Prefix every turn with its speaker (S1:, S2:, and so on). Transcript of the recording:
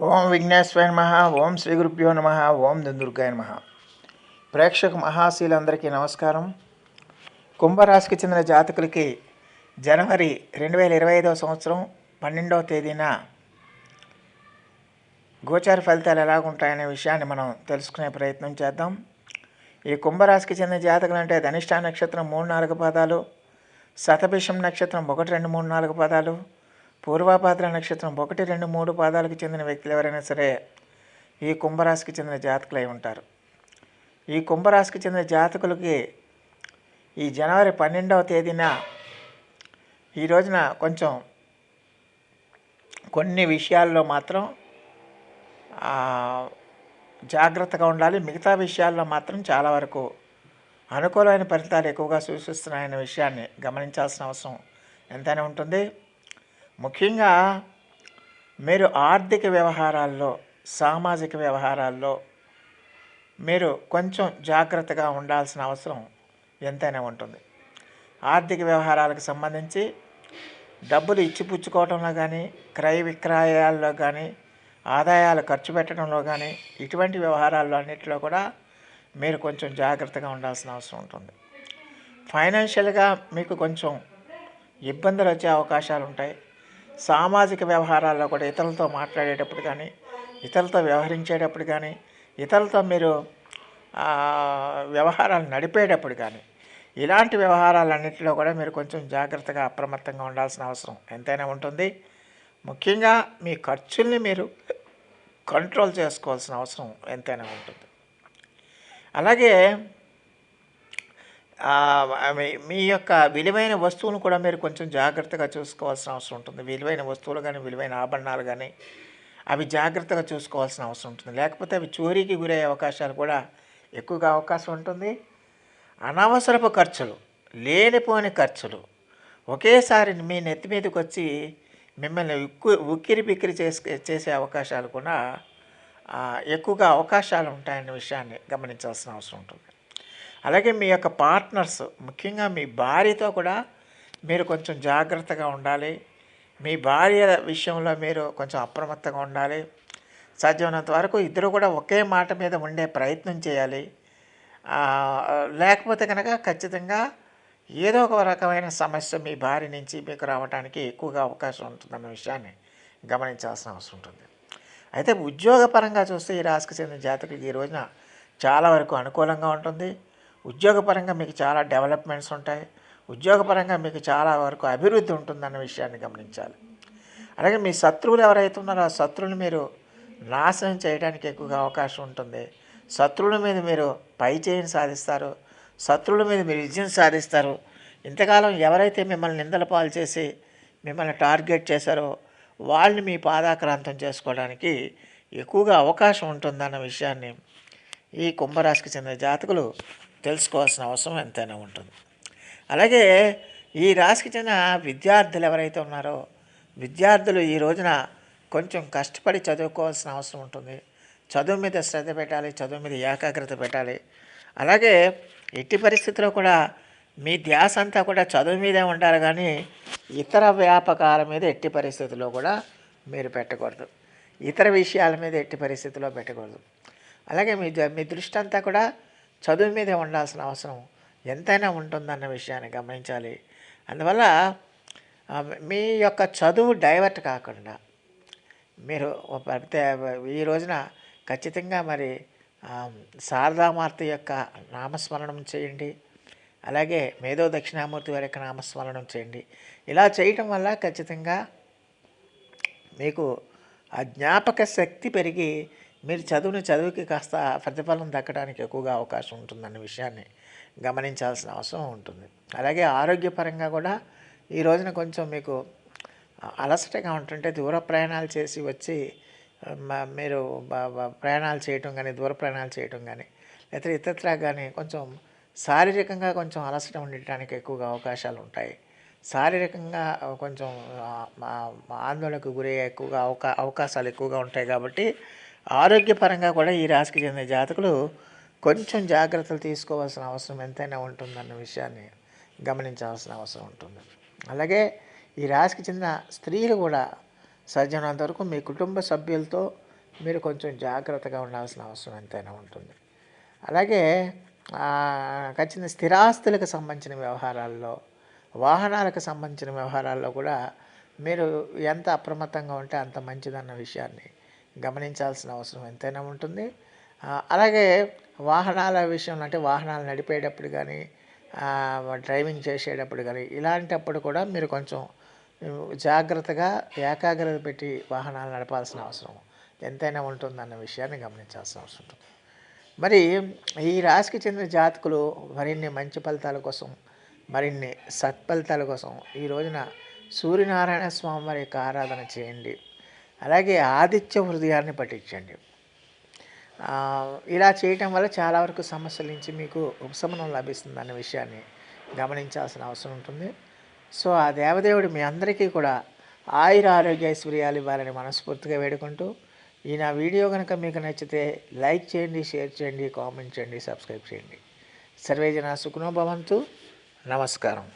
S1: ఓం విఘ్నేశ్వర నమ ఓం శ్రీ గురుభ్యో నమ ఓం దుర్గాయ నమ. ప్రేక్షక మహాశీలందరికీ నమస్కారం. కుంభరాశికి చెందిన జాతకులకి జనవరి రెండు వేల ఇరవై ఐదవ సంవత్సరం పన్నెండవ తేదీన గోచార ఫలితాలు ఎలాగుంటాయనే విషయాన్ని మనం తెలుసుకునే ప్రయత్నం చేద్దాం. ఈ కుంభరాశికి చెందిన జాతకులు అంటే ధనిష్ట నక్షత్రం మూడు నాలుగు పదాలు శతభిషం నక్షత్రం ఒకటి రెండు మూడు నాలుగు పదాలు పూర్వాపాద్ర నక్షత్రం ఒకటి రెండు మూడు పాదాలకు చెందిన వ్యక్తులు ఎవరైనా సరే ఈ కుంభరాశికి చెందిన జాతకులై ఉంటారు. ఈ కుంభరాశికి చెందిన జాతకులకి ఈ జనవరి పన్నెండవ తేదీన ఈ రోజున కొంచెం కొన్ని విషయాల్లో మాత్రం జాగ్రత్తగా ఉండాలి. మిగతా విషయాల్లో మాత్రం చాలా వరకు అనుకూలమైన ఫలితాలు ఎక్కువగా సూచిస్తున్నాయనే విషయాన్ని గమనించాల్సిన అవసరం ఎంతైనా ఉంటుంది. ముఖ్యంగా మీరు ఆర్థిక వ్యవహారాల్లో సామాజిక వ్యవహారాల్లో మీరు కొంచెం జాగ్రత్తగా ఉండాల్సిన అవసరం ఎంతైనా ఉంటుంది. ఆర్థిక వ్యవహారాలకు సంబంధించి డబ్బులు ఇచ్చిపుచ్చుకోవడంలో కానీ క్రయ విక్రయాల్లో కానీ ఆదాయాలు ఖర్చు పెట్టడంలో కానీ ఇటువంటి వ్యవహారాల్లో అన్నింటిలో కూడా మీరు కొంచెం జాగ్రత్తగా ఉండాల్సిన అవసరం ఉంటుంది. ఫైనాన్షియల్గా మీకు కొంచెం ఇబ్బందులు వచ్చే అవకాశాలు ఉంటాయి సామాజిక వ్యవహారాల్లో కూడా ఇతరులతో మాట్లాడేటప్పుడు కానీ ఇతరులతో వ్యవహరించేటప్పుడు కానీ ఇతరులతో మీరు వ్యవహారాలు నడిపేటప్పుడు కానీ ఇలాంటి వ్యవహారాలన్నింటిలో కూడా మీరు కొంచెం జాగ్రత్తగా అప్రమత్తంగా ఉండాల్సిన అవసరం ఎంతైనా ఉంటుంది. ముఖ్యంగా మీ ఖర్చుల్ని మీరు కంట్రోల్ చేసుకోవాల్సిన అవసరం ఎంతైనా ఉంటుంది. అలాగే మీ- యొక్క విలువైన వస్తువులను కూడా మీరు కొంచెం జాగ్రత్తగా చూసుకోవాల్సిన అవసరం ఉంటుంది. విలువైన వస్తువులు కానీ విలువైన ఆభరణాలు కానీ అవి జాగ్రత్తగా చూసుకోవాల్సిన అవసరం ఉంటుంది. లేకపోతే అవి చోరీకి గురయ్యే అవకాశాలు కూడా ఎక్కువగా అవకాశం ఉంటుంది. అనవసరపు ఖర్చులు లేనిపోని ఖర్చులు ఒకేసారి మీ నెత్తి మీదకి వచ్చి మిమ్మల్ని ఉక్కు ఉక్కిరి బిక్కిరి చేసే చేసే అవకాశాలు కూడా ఎక్కువగా అవకాశాలు ఉంటాయన్న విషయాన్ని గమనించాల్సిన అవసరం ఉంటుంది. అలాగే మీ యొక్క పార్ట్నర్స్ ముఖ్యంగా మీ భార్యతో కూడా మీరు కొంచెం జాగ్రత్తగా ఉండాలి. మీ భార్య విషయంలో మీరు కొంచెం అప్రమత్తంగా ఉండాలి. సాధ్యమైనంత వరకు ఇద్దరు కూడా ఒకే మాట మీద ఉండే ప్రయత్నం చేయాలి. లేకపోతే కనుక ఖచ్చితంగా ఏదో ఒక రకమైన సమస్య మీ భార్య నుంచి మీకు రావడానికి ఎక్కువగా అవకాశం ఉంటుందన్న విషయాన్ని గమనించాల్సిన అవసరం ఉంటుంది. అయితే ఉద్యోగపరంగా చూస్తే ఈ రాశికి చెందిన జాతకులకి ఈ రోజున చాలా వరకు అనుకూలంగా ఉంటుంది. ఉద్యోగపరంగా మీకు చాలా డెవలప్మెంట్స్ ఉంటాయి. ఉద్యోగపరంగా మీకు చాలా వరకు అభివృద్ధి ఉంటుందన్న విషయాన్ని గమనించాలి. అలాగే మీ శత్రువులు ఎవరైతే ఉన్నారో ఆ శత్రువులు మీరు నాశనం చేయడానికి ఎక్కువగా అవకాశం ఉంటుంది. శత్రువుల మీద మీరు పై చేయని సాధిస్తారు. శత్రువుల మీద మీరు విజయం సాధిస్తారు. ఇంతకాలం ఎవరైతే మిమ్మల్ని నిందల పాలు చేసి మిమ్మల్ని టార్గెట్ చేశారో వాళ్ళని మీ పాదాక్రాంతం చేసుకోవడానికి ఎక్కువగా అవకాశం ఉంటుందన్న విషయాన్ని ఈ కుంభరాశికి చెందిన జాతకులు తెలుసుకోవాల్సిన అవసరం ఎంతైనా ఉంటుంది. అలాగే ఈ రాశికి చెందిన విద్యార్థులు ఎవరైతే ఉన్నారో విద్యార్థులు ఈ రోజున కొంచెం కష్టపడి చదువుకోవాల్సిన అవసరం ఉంటుంది. చదువు మీద శ్రద్ధ పెట్టాలి చదువు మీద ఏకాగ్రత పెట్టాలి. అలాగే ఎట్టి పరిస్థితుల్లో కూడా మీ ధ్యాస అంతా కూడా చదువు మీదే ఉండాలి కానీ ఇతర వ్యాపకాల మీద ఎట్టి పరిస్థితుల్లో కూడా మీరు పెట్టకూడదు. ఇతర విషయాల మీద ఎట్టి పరిస్థితుల్లో పెట్టకూడదు. అలాగే మీ మీ దృష్టి అంతా కూడా చదువు మీదే ఉండాల్సిన అవసరం ఎంతైనా ఉంటుందన్న విషయాన్ని గమనించాలి. అందువల్ల మీ యొక్క చదువు డైవర్ట్ కాకుండా మీరు ఈ రోజున ఖచ్చితంగా మరి శారదామార్తి యొక్క నామస్మరణం చేయండి. అలాగే మేధో దక్షిణామూర్తి వారి యొక్క నామస్మరణం చేయండి. ఇలా చేయటం వల్ల ఖచ్చితంగా మీకు ఆ జ్ఞాపక శక్తి పెరిగి మీరు చదువుని చదువుకి కాస్త ప్రతిఫలం దక్కడానికి ఎక్కువగా అవకాశం ఉంటుందన్న విషయాన్ని గమనించాల్సిన అవసరం ఉంటుంది. అలాగే ఆరోగ్యపరంగా కూడా ఈ రోజున కొంచెం మీకు అలసటగా ఉంటుంటే దూర ప్రయాణాలు చేసి వచ్చి మీరు ప్రయాణాలు చేయటం కానీ దూర ప్రయాణాలు చేయటం కానీ లేకపోతే ఇతరత్రా కానీ కొంచెం శారీరకంగా కొంచెం అలసట ఉండటానికి ఎక్కువగా అవకాశాలు ఉంటాయి. శారీరకంగా కొంచెం మా ఆందోళనకు గురయ్యే ఎక్కువగా అవకా అవకాశాలు ఎక్కువగా ఉంటాయి కాబట్టి ఆరోగ్యపరంగా కూడా ఈ రాశికి చెందిన జాతకులు కొంచెం జాగ్రత్తలు తీసుకోవాల్సిన అవసరం ఎంతైనా ఉంటుందన్న విషయాన్ని గమనించాల్సిన అవసరం ఉంటుంది. అలాగే ఈ రాశికి చెందిన స్త్రీలు కూడా సాధ్యమైనంత వరకు మీ కుటుంబ సభ్యులతో మీరు కొంచెం జాగ్రత్తగా ఉండాల్సిన అవసరం ఎంతైనా ఉంటుంది. అలాగే ఆ, ఖచ్చితంగా స్థిరాస్తులకు సంబంధించిన వ్యవహారాల్లో వాహనాలకు సంబంధించిన వ్యవహారాల్లో కూడా మీరు ఎంత అప్రమత్తంగా ఉంటే అంత మంచిదన్న విషయాన్ని గమనించాల్సిన అవసరం ఎంతైనా ఉంటుంది. అలాగే వాహనాల విషయంలో అంటే వాహనాలు నడిపేటప్పుడు కానీ డ్రైవింగ్ చేసేటప్పుడు కానీ ఇలాంటప్పుడు కూడా మీరు కొంచెం జాగ్రత్తగా ఏకాగ్రత పెట్టి వాహనాలు నడపాల్సిన అవసరం ఎంతైనా ఉంటుందన్న విషయాన్ని గమనించాల్సిన అవసరం ఉంటుంది. మరి ఈ రాశికి చెందిన జాతకులు మరిన్ని మంచి ఫలితాల కోసం మరిన్ని సత్ఫలితాల కోసం ఈ రోజున సూర్యనారాయణ స్వామి వారి యొక్క ఆరాధన చేయండి. అలాగే ఆదిత్య హృదయాన్ని పఠించండి. ఇలా చేయటం వల్ల చాలా వరకు సమస్యల నుంచి మీకు ఉపశమనం లభిస్తుంది అనే విషయాన్ని గమనించాల్సిన అవసరం ఉంటుంది. సో ఆ దేవదేవుడు మీ అందరికీ కూడా ఆయుర ఆరోగ్య ఐశ్వర్యాలు ఇవ్వాలని మనస్ఫూర్తిగా వేడుకుంటూ ఈ నా వీడియో కనుక మీకు నచ్చితే లైక్ చేయండి షేర్ చేయండి కామెంట్ చేయండి సబ్స్క్రైబ్ చేయండి. సర్వేజన సుఖనోభవంతు నమస్కారం.